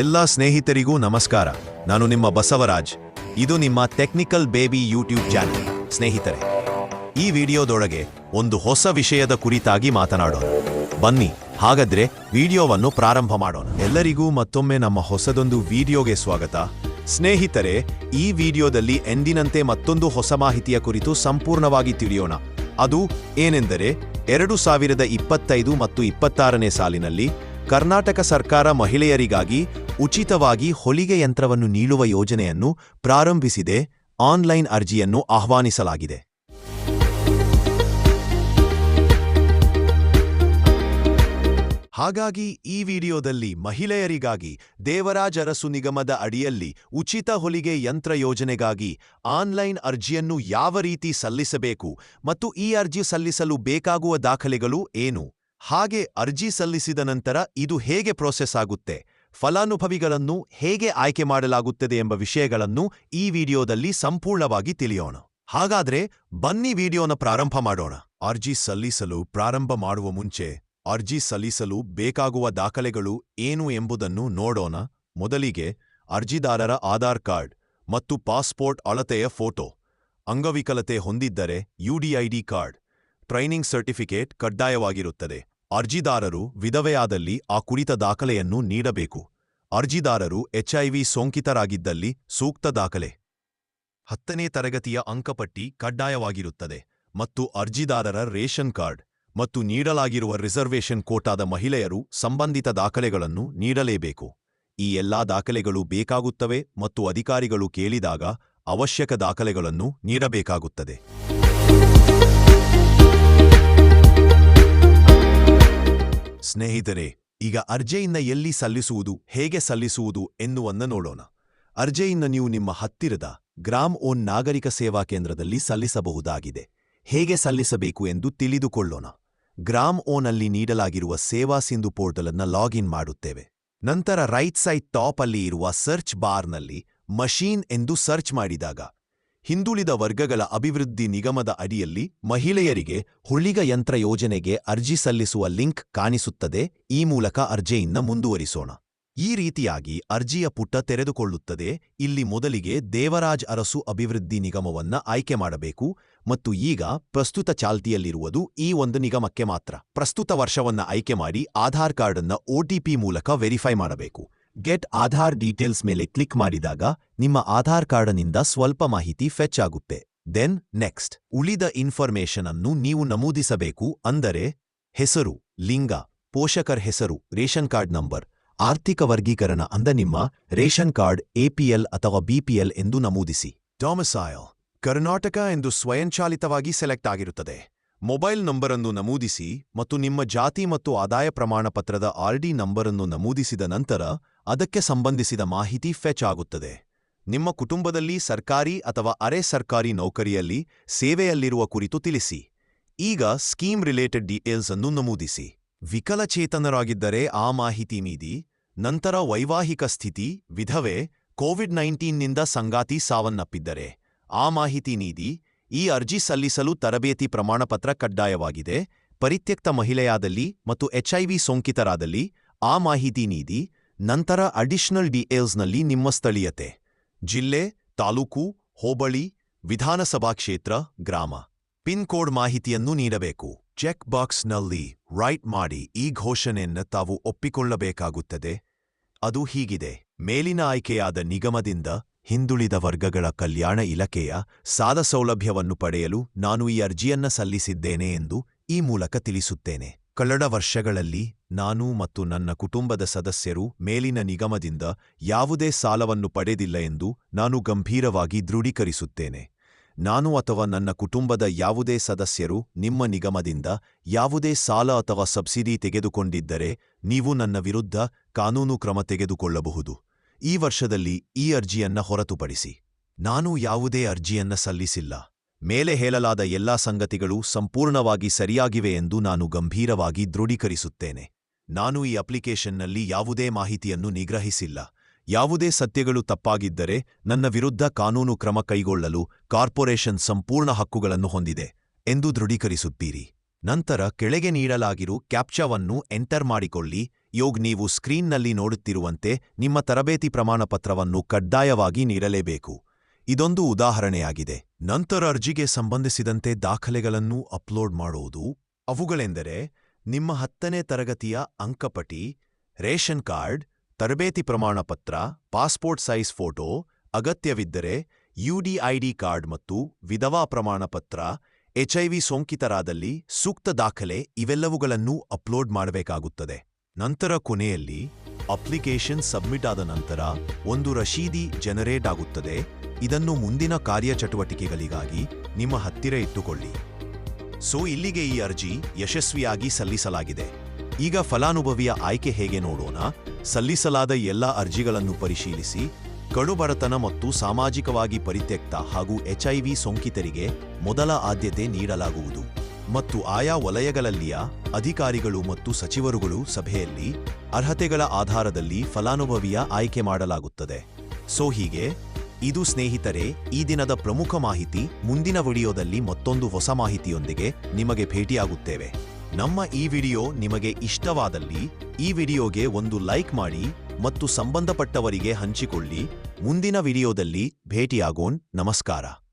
ಎಲ್ಲ ಸ್ನೇಹಿತರಿಗೂ ನಮಸ್ಕಾರ. ನಾನು ನಿಮ್ಮ ಬಸವರಾಜ್. ಇದು ನಿಮ್ಮ ಟೆಕ್ನಿಕಲ್ ಬೇಬಿ ಯೂಟ್ಯೂಬ್ ಚಾನೆಲ್. ಸ್ನೇಹಿತರೆ, ಈ ವಿಡಿಯೋದೊಳಗೆ ಒಂದು ಹೊಸ ವಿಷಯದ ಕುರಿತಾಗಿ ಮಾತನಾಡೋಣ. ಬನ್ನಿ, ಹಾಗಾದ್ರೆ ವಿಡಿಯೋವನ್ನು ಪ್ರಾರಂಭ ಮಾಡೋಣ. ಎಲ್ಲರಿಗೂ ಮತ್ತೊಮ್ಮೆ ನಮ್ಮ ಹೊಸದೊಂದು ವಿಡಿಯೋಗೆ ಸ್ವಾಗತ. ಸ್ನೇಹಿತರೆ, ಈ ವಿಡಿಯೋದಲ್ಲಿ ಎಂದಿನಂತೆ ಮತ್ತೊಂದು ಹೊಸ ಮಾಹಿತಿಯ ಕುರಿತು ಸಂಪೂರ್ಣವಾಗಿ ತಿಳಿಯೋಣ. ಅದು ಏನೆಂದರೆ, ಎರಡು ಸಾವಿರದ ಇಪ್ಪತ್ತೈದು ಮತ್ತು ಇಪ್ಪತ್ತಾರನೇ ಸಾಲಿನಲ್ಲಿ ಕರ್ನಾಟಕ ಸರ್ಕಾರ ಮಹಿಳೆಯರಿಗಾಗಿ ಉಚಿತವಾಗಿ ಹೊಲಿಗೆ ಯಂತ್ರವನ್ನು ನೀಡುವ ಯೋಜನೆಯನ್ನು ಪ್ರಾರಂಭಿಸಿದೆ. ಆನ್ಲೈನ್ ಅರ್ಜಿಯನ್ನು ಆಹ್ವಾನಿಸಲಾಗಿದೆ. ಹಾಗಾಗಿ ಈ ವಿಡಿಯೋದಲ್ಲಿ ಮಹಿಳೆಯರಿಗಾಗಿ ದೇವರಾಜ ಅರಸು ನಿಗಮದ ಅಡಿಯಲ್ಲಿ ಉಚಿತ ಹೊಲಿಗೆ ಯಂತ್ರ ಯೋಜನೆಗಾಗಿ ಆನ್ಲೈನ್ ಅರ್ಜಿಯನ್ನು ಯಾವ ರೀತಿ ಸಲ್ಲಿಸಬೇಕು ಮತ್ತು ಈ ಅರ್ಜಿ ಸಲ್ಲಿಸಲು ಬೇಕಾಗುವ ದಾಖಲೆಗಳು ಏನು? ಹಾಗೆ ಅರ್ಜಿ ಸಲ್ಲಿಸಿದ ನಂತರ ಇದು ಹೇಗೆ ಪ್ರೋಸೆಸ್ ಆಗುತ್ತೆ, ಫಲಾನುಭವಿಗಳನ್ನು ಹೇಗೆ ಆಯ್ಕೆ ಮಾಡಲಾಗುತ್ತದೆ ಎಂಬ ವಿಷಯಗಳನ್ನು ಈ ವಿಡಿಯೋದಲ್ಲಿ ಸಂಪೂರ್ಣವಾಗಿ ತಿಳಿಯೋಣ. ಹಾಗಾದ್ರೆ ಬನ್ನಿ ವಿಡಿಯೋನ ಪ್ರಾರಂಭ ಮಾಡೋಣ. ಅರ್ಜಿ ಸಲ್ಲಿಸಲು ಪ್ರಾರಂಭ ಮಾಡುವ ಮುಂಚೆ ಅರ್ಜಿ ಸಲ್ಲಿಸಲು ಬೇಕಾಗುವ ದಾಖಲೆಗಳು ಏನು ಎಂಬುದನ್ನು ನೋಡೋಣ. ಮೊದಲಿಗೆ ಅರ್ಜಿದಾರರ ಆಧಾರ್ ಕಾರ್ಡ್ ಮತ್ತು ಪಾಸ್ಪೋರ್ಟ್ ಅಳತೆಯ ಫೋಟೋ. ಅಂಗವಿಕಲತೆ ಹೊಂದಿದ್ದರೆ ಯುಡಿಐಡಿ ಕಾರ್ಡ್. ಟ್ರೈನಿಂಗ್ ಸರ್ಟಿಫಿಕೇಟ್ ಕಡ್ಡಾಯವಾಗಿರುತ್ತದೆ. ಅರ್ಜಿದಾರರು ವಿಧವೆಯಾದಲ್ಲಿ ಆ ಕುರಿತ ದಾಖಲೆಯನ್ನು ನೀಡಬೇಕು. ಅರ್ಜಿದಾರರು ಎಚ್ಐವಿ ಸೋಂಕಿತರಾಗಿದ್ದಲ್ಲಿ ಸೂಕ್ತ ದಾಖಲೆ. ಹತ್ತನೇ ತರಗತಿಯ ಅಂಕಪಟ್ಟಿ ಕಡ್ಡಾಯವಾಗಿರುತ್ತದೆ ಮತ್ತು ಅರ್ಜಿದಾರರ ರೇಷನ್ ಕಾರ್ಡ್ ಮತ್ತು ನೀಡಲಾಗಿರುವ ರಿಸರ್ವೇಷನ್ ಕೋಟಾದ ಮಹಿಳೆಯರು ಸಂಬಂಧಿತ ದಾಖಲೆಗಳನ್ನು ನೀಡಲೇಬೇಕು. ಈ ಎಲ್ಲಾ ದಾಖಲೆಗಳು ಬೇಕಾಗುತ್ತವೆ ಮತ್ತು ಅಧಿಕಾರಿಗಳು ಕೇಳಿದಾಗ ಅವಶ್ಯಕ ದಾಖಲೆಗಳನ್ನು ನೀಡಬೇಕಾಗುತ್ತದೆ. ಸ್ನೇಹಿತರೆ, ಈಗ ಅರ್ಜೆಯಿಂದ ಎಲ್ಲಿ ಸಲ್ಲಿಸುವುದು, ಹೇಗೆ ಸಲ್ಲಿಸುವುದು ಎನ್ನುವನ್ನ ನೋಡೋಣ. ಅರ್ಜೆಯಿಂದ ನೀವು ನಿಮ್ಮ ಹತ್ತಿರದ ಗ್ರಾಮ್ ಓನ್ ನಾಗರಿಕ ಸೇವಾ ಕೇಂದ್ರದಲ್ಲಿ ಸಲ್ಲಿಸಬಹುದಾಗಿದೆ. ಹೇಗೆ ಸಲ್ಲಿಸಬೇಕು ಎಂದು ತಿಳಿದುಕೊಳ್ಳೋಣ. ಗ್ರಾಮ್ ಓನಲ್ಲಿ ನೀಡಲಾಗಿರುವ ಸೇವಾ ಸಿಂಧು ಪೋರ್ಟಲ್ ಅನ್ನ ಲಾಗಿನ್ ಮಾಡುತ್ತೇವೆ. ನಂತರ ರೈಟ್ ಸೈಡ್ ಟಾಪ್ ಅಲ್ಲಿ ಇರುವ ಸರ್ಚ್ ಬಾರ್ನಲ್ಲಿ ಮಷೀನ್ ಎಂದು ಸರ್ಚ್ ಮಾಡಿದಾಗ ಹಿಂದುಳಿದ ವರ್ಗಗಳ ಅಭಿವೃದ್ಧಿ ನಿಗಮದ ಅಡಿಯಲ್ಲಿ ಮಹಿಳೆಯರಿಗೆ ಹುಳಿಗ ಯಂತ್ರ ಯೋಜನೆಗೆ ಅರ್ಜಿ ಸಲ್ಲಿಸುವ ಲಿಂಕ್ ಕಾಣಿಸುತ್ತದೆ. ಈ ಮೂಲಕ ಅರ್ಜಿಯಿಂದ ಮುಂದುವರಿಸೋಣ. ಈ ರೀತಿಯಾಗಿ ಅರ್ಜಿಯ ಪುಟ ತೆರೆದುಕೊಳ್ಳುತ್ತದೆ. ಇಲ್ಲಿ ಮೊದಲಿಗೆ ದೇವರಾಜ್ ಅರಸು ಅಭಿವೃದ್ಧಿ ನಿಗಮವನ್ನ ಆಯ್ಕೆ ಮಾಡಬೇಕು ಮತ್ತು ಈಗ ಪ್ರಸ್ತುತ ಚಾಲ್ತಿಯಲ್ಲಿರುವುದು ಈ ಒಂದು ನಿಗಮಕ್ಕೆ ಮಾತ್ರ. ಪ್ರಸ್ತುತ ವರ್ಷವನ್ನ ಆಯ್ಕೆ ಮಾಡಿ ಆಧಾರ್ ಕಾರ್ಡ್ ಅನ್ನ ಒಟಿಪಿ ಮೂಲಕ ವೆರಿಫೈ ಮಾಡಬೇಕು. ಗೆಟ್ ಆಧಾರ್ ಡೀಟೇಲ್ಸ್ ಮೇಲೆ ಕ್ಲಿಕ್ ಮಾಡಿದಾಗ ನಿಮ್ಮ ಆಧಾರ್ ಕಾರ್ಡನಿಂದ ಸ್ವಲ್ಪ ಮಾಹಿತಿ ಫೆಚ್ ಆಗುತ್ತೆ. ದೆನ್ ನೆಕ್ಸ್ಟ್, ಉಳಿದ ಇನ್ಫಾರ್ಮೇಷನ್ ಅನ್ನು ನೀವು ನಮೂದಿಸಬೇಕು ಅಂದರೆ ಹೆಸರು, ಲಿಂಗ, ಪೋಷಕರ ಹೆಸರು, ರೇಷನ್ ಕಾರ್ಡ್ ನಂಬರ್, ಆರ್ಥಿಕ ವರ್ಗೀಕರಣ ಅಂದ ನಿಮ್ಮ ರೇಷನ್ ಕಾರ್ಡ್ ಎಪಿಎಲ್ ಅಥವಾ ಬಿಪಿಎಲ್ ಎಂದು ನಮೂದಿಸಿ. ಡೊಮಿಸೈಲ್, ಕರ್ನಾಟಕ ಎಂದು ಸ್ವಯಂಚಾಲಿತವಾಗಿ ಸೆಲೆಕ್ಟ್ ಆಗಿರುತ್ತದೆ. ಮೊಬೈಲ್ ನಂಬರನ್ನು ನಮೂದಿಸಿ ಮತ್ತು ನಿಮ್ಮ ಜಾತಿ ಮತ್ತು ಆದಾಯ ಪ್ರಮಾಣಪತ್ರದ ಆರ್ಡಿ ನಂಬರನ್ನು ನಮೂದಿಸಿದ ನಂತರ ಅದಕ್ಕೆ ಸಂಬಂಧಿಸಿದ ಮಾಹಿತಿ ಫೆಚ್ ಆಗುತ್ತದೆ. ನಿಮ್ಮ ಕುಟುಂಬದಲ್ಲಿ ಸರ್ಕಾರಿ ಅಥವಾ ಅರೆ ಸರ್ಕಾರಿ ನೌಕರಿಯಲ್ಲಿ ಸೇವೆಯಲ್ಲಿರುವ ಕುರಿತು ತಿಳಿಸಿ. ಈಗ ಸ್ಕೀಮ್ ರಿಲೇಟೆಡ್ ಡೀಟೇಲ್ಸ್ ಅನ್ನು ನಮೂದಿಸಿ. ವಿಕಲಚೇತನರಾಗಿದ್ದರೆ ಆ ಮಾಹಿತಿ ಮೀದಿ ನಂತರ ವೈವಾಹಿಕ ಸ್ಥಿತಿ, ವಿಧವೆ, ಕೋವಿಡ್ ನೈನ್ಟೀನ್ನಿಂದ ಸಂಗಾತಿ ಸಾವನ್ನಪ್ಪಿದ್ದರೆ ಆ ಮಾಹಿತಿ ನೀಡಿ ಈ ಅರ್ಜಿ ಸಲ್ಲಿಸಲು ತರಬೇತಿ ಪ್ರಮಾಣಪತ್ರ ಕಡ್ಡಾಯವಾಗಿದೆ. ಪರಿತ್ಯಕ್ತ ಮಹಿಳೆಯಾದಲ್ಲಿ ಮತ್ತು ಎಚ್ಐವಿ ಸೋಂಕಿತರಾದಲ್ಲಿ ಆ ಮಾಹಿತಿ ನೀಡಿ, ನಂತರ ಅಡಿಷನಲ್ ಡಿಎಲ್ಸ್ನಲ್ಲಿ ನಿಮ್ಮ ಸ್ಥಳೀಯತೆ. ಜಿಲ್ಲೆ, ತಾಲೂಕು, ಹೋಬಳಿ, ವಿಧಾನಸಭಾ ಕ್ಷೇತ್ರ, ಗ್ರಾಮ. ಪಿನ್ ಕೋಡ್ ಮಾಹಿತಿಯನ್ನು ನೀಡಬೇಕು. ಚೆಕ್ ಬಾಕ್ಸ್ನಲ್ಲಿ ರೈಟ್ ಮಾಡಿ ಈ ಘೋಷಣೆಯನ್ನು ತಾವು ಒಪ್ಪಿಕೊಳ್ಳಬೇಕಾಗುತ್ತದೆ. ಅದು ಹೀಗಿದೆ. ಮೇಲಿನ ಆಯ್ಕೆಯಾದ ನಿಗಮದಿಂದ ಹಿಂದುಳಿದ ವರ್ಗಗಳ ಕಲ್ಯಾಣ ಇಲಾಖೆಯ ಸಾಲ ಸೌಲಭ್ಯವನ್ನು ಪಡೆಯಲು ನಾನು ಈ ಅರ್ಜಿಯನ್ನ ಸಲ್ಲಿಸಿದ್ದೇನೆ ಎಂದು ಈ ಮೂಲಕ ತಿಳಿಸುತ್ತೇನೆ. ಕಳೆದ ವರ್ಷಗಳಲ್ಲಿ ನಾನು ಮತ್ತು ನನ್ನ ಕುಟುಂಬದ ಸದಸ್ಯರು ಮೇಲಿನ ನಿಗಮದಿಂದ ಯಾವುದೇ ಸಾಲವನ್ನು ಪಡೆದಿಲ್ಲ ಎಂದು ನಾನು ಗಂಭೀರವಾಗಿ ದೃಢೀಕರಿಸುತ್ತೇನೆ. ನಾನು ಅಥವಾ ನನ್ನ ಕುಟುಂಬದ ಯಾವುದೇ ಸದಸ್ಯರು ನಿಮ್ಮ ನಿಗಮದಿಂದ ಯಾವುದೇ ಸಾಲ ಅಥವಾ ಸಬ್ಸಿಡಿ ತೆಗೆದುಕೊಂಡಿದ್ದರೆ ನೀವು ನನ್ನ ವಿರುದ್ಧ ಕಾನೂನು ಕ್ರಮ ತೆಗೆದುಕೊಳ್ಳಬಹುದು. ಈ ವರ್ಷದಲ್ಲಿ ಈ ಅರ್ಜಿಯನ್ನ ಹೊರತುಪಡಿಸಿ ನಾನು ಯಾವುದೇ ಅರ್ಜಿಯನ್ನ ಸಲ್ಲಿಸಿಲ್ಲ. ಮೇಲೆ ಹೇಳಲಾದ ಎಲ್ಲಾ ಸಂಗತಿಗಳು ಸಂಪೂರ್ಣವಾಗಿ ಸರಿಯಾಗಿವೆ ಎಂದು ನಾನು ಗಂಭೀರವಾಗಿ ದೃಢೀಕರಿಸುತ್ತೇನೆ. ನಾನು ಈ ಅಪ್ಲಿಕೇಶನ್ನಲ್ಲಿ ಯಾವುದೇ ಮಾಹಿತಿಯನ್ನು ನಿಗ್ರಹಿಸಿಲ್ಲ. ಯಾವುದೇ ಸತ್ಯಗಳು ತಪ್ಪಾಗಿದ್ದರೆ ನನ್ನ ವಿರುದ್ಧ ಕಾನೂನು ಕ್ರಮ ಕೈಗೊಳ್ಳಲು ಕಾರ್ಪೊರೇಷನ್ ಸಂಪೂರ್ಣ ಹಕ್ಕುಗಳನ್ನು ಹೊಂದಿದೆ ಎಂದು ದೃಢೀಕರಿಸುತ್ತೀರಿ. ನಂತರ ಕೆಳಗೆ ನೀಡಲಾಗಿರು ಕ್ಯಾಪ್ಚಾವನ್ನು ಎಂಟರ್ ಮಾಡಿಕೊಳ್ಳಿ. ಯೋಗ್ ನೀವು ಸ್ಕ್ರೀನ್ನಲ್ಲಿ ನೋಡುತ್ತಿರುವಂತೆ ನಿಮ್ಮ ತರಬೇತಿ ಪ್ರಮಾಣಪತ್ರವನ್ನು ಕಡ್ಡಾಯವಾಗಿ ನೀಡಲೇಬೇಕು. ಇದೊಂದು ಉದಾಹರಣೆಯಾಗಿದೆ. ನಂತರ ಅರ್ಜಿಗೆ ಸಂಬಂಧಿಸಿದಂತೆ ದಾಖಲೆಗಳನ್ನು ಅಪ್ಲೋಡ್ ಮಾಡುವುದು ಅವುಗಳೆಂದರೆ, ನಿಮ್ಮ ಹತ್ತನೇ ತರಗತಿಯ ಅಂಕಪಟಿ ರೇಷನ್ ಕಾರ್ಡ್, ತರಬೇತಿ ಪ್ರಮಾಣಪತ್ರ, ಪಾಸ್ಪೋರ್ಟ್ ಸೈಜ್ ಫೋಟೋ, ಅಗತ್ಯವಿದ್ದರೆ ಯುಡಿಐಡಿ ಕಾರ್ಡ್ ಮತ್ತು ವಿಧವಾ ಪ್ರಮಾಣಪತ್ರ ಎಚ್ಐವಿ ಸೋಂಕಿತರಾದಲ್ಲಿ ಸೂಕ್ತ ದಾಖಲೆ ಇವೆಲ್ಲವುಗಳನ್ನು ಅಪ್ಲೋಡ್ ಮಾಡಬೇಕಾಗುತ್ತದೆ. ನಂತರ ಕೊನೆಯಲ್ಲಿ ಅಪ್ಲಿಕೇಶನ್ ಸಬ್ಮಿಟ್ ಆದ ನಂತರ ಒಂದು ರಶೀದಿ ಜನರೇಟ್ ಆಗುತ್ತದೆ. ಇದನ್ನು ಮುಂದಿನ ಕಾರ್ಯಚಟುವಟಿಕೆಗಳಿಗಾಗಿ ನಿಮ್ಮ ಹತ್ತಿರ ಇಟ್ಟುಕೊಳ್ಳಿ. ಸೊ, ಇಲ್ಲಿಗೆ ಈ ಅರ್ಜಿ ಯಶಸ್ವಿಯಾಗಿ ಸಲ್ಲಿಸಲಾಗಿದೆ. ಈಗ ಫಲಾನುಭವಿಯ ಆಯ್ಕೆ ಹೇಗೆ ನೋಡೋಣ? ಸಲ್ಲಿಸಲಾದ ಎಲ್ಲ ಅರ್ಜಿಗಳನ್ನು ಪರಿಶೀಲಿಸಿ, ಕಡುಬಡತನ ಮತ್ತು ಸಾಮಾಜಿಕವಾಗಿ ಪರಿತ್ಯಕ್ತ ಹಾಗೂ ಎಚ್ಐವಿ ಸೋಂಕಿತರಿಗೆ ಮೊದಲ ಆದ್ಯತೆ ನೀಡಲಾಗುವುದು. ಮತ್ತು ಆಯಾ ವಲಯಗಳಲ್ಲಿಯ ಅಧಿಕಾರಿಗಳು ಮತ್ತು ಸಚಿವರುಗಳು ಸಭೆಯಲ್ಲಿ ಅರ್ಹತೆಗಳ ಆಧಾರದಲ್ಲಿ ಫಲಾನುಭವಿಯ ಆಯ್ಕೆ ಮಾಡಲಾಗುತ್ತದೆ. ಸೊ ಹೀಗೆ, ಇದು ಸ್ನೇಹಿತರೆ, ಈ ದಿನದ ಪ್ರಮುಖ ಮಾಹಿತಿ, ಮುಂದಿನ ವಿಡಿಯೋದಲ್ಲಿ ಮತ್ತೊಂದು ಹೊಸ ಮಾಹಿತಿಯೊಂದಿಗೆ ನಿಮಗೆ ಭೇಟಿಯಾಗುತ್ತೇವೆ. ನಮ್ಮ ಈ ವಿಡಿಯೋ ನಿಮಗೆ ಇಷ್ಟವಾದಲ್ಲಿ, ಈ ವಿಡಿಯೋಗೆ ಒಂದು ಲೈಕ್ ಮಾಡಿ ಮತ್ತು ಸಂಬಂಧಪಟ್ಟವರಿಗೆ ಹಂಚಿಕೊಳ್ಳಿ. ಮುಂದಿನ ವಿಡಿಯೋದಲ್ಲಿ ಭೇಟಿಯಾಗೋನ್ ನಮಸ್ಕಾರ.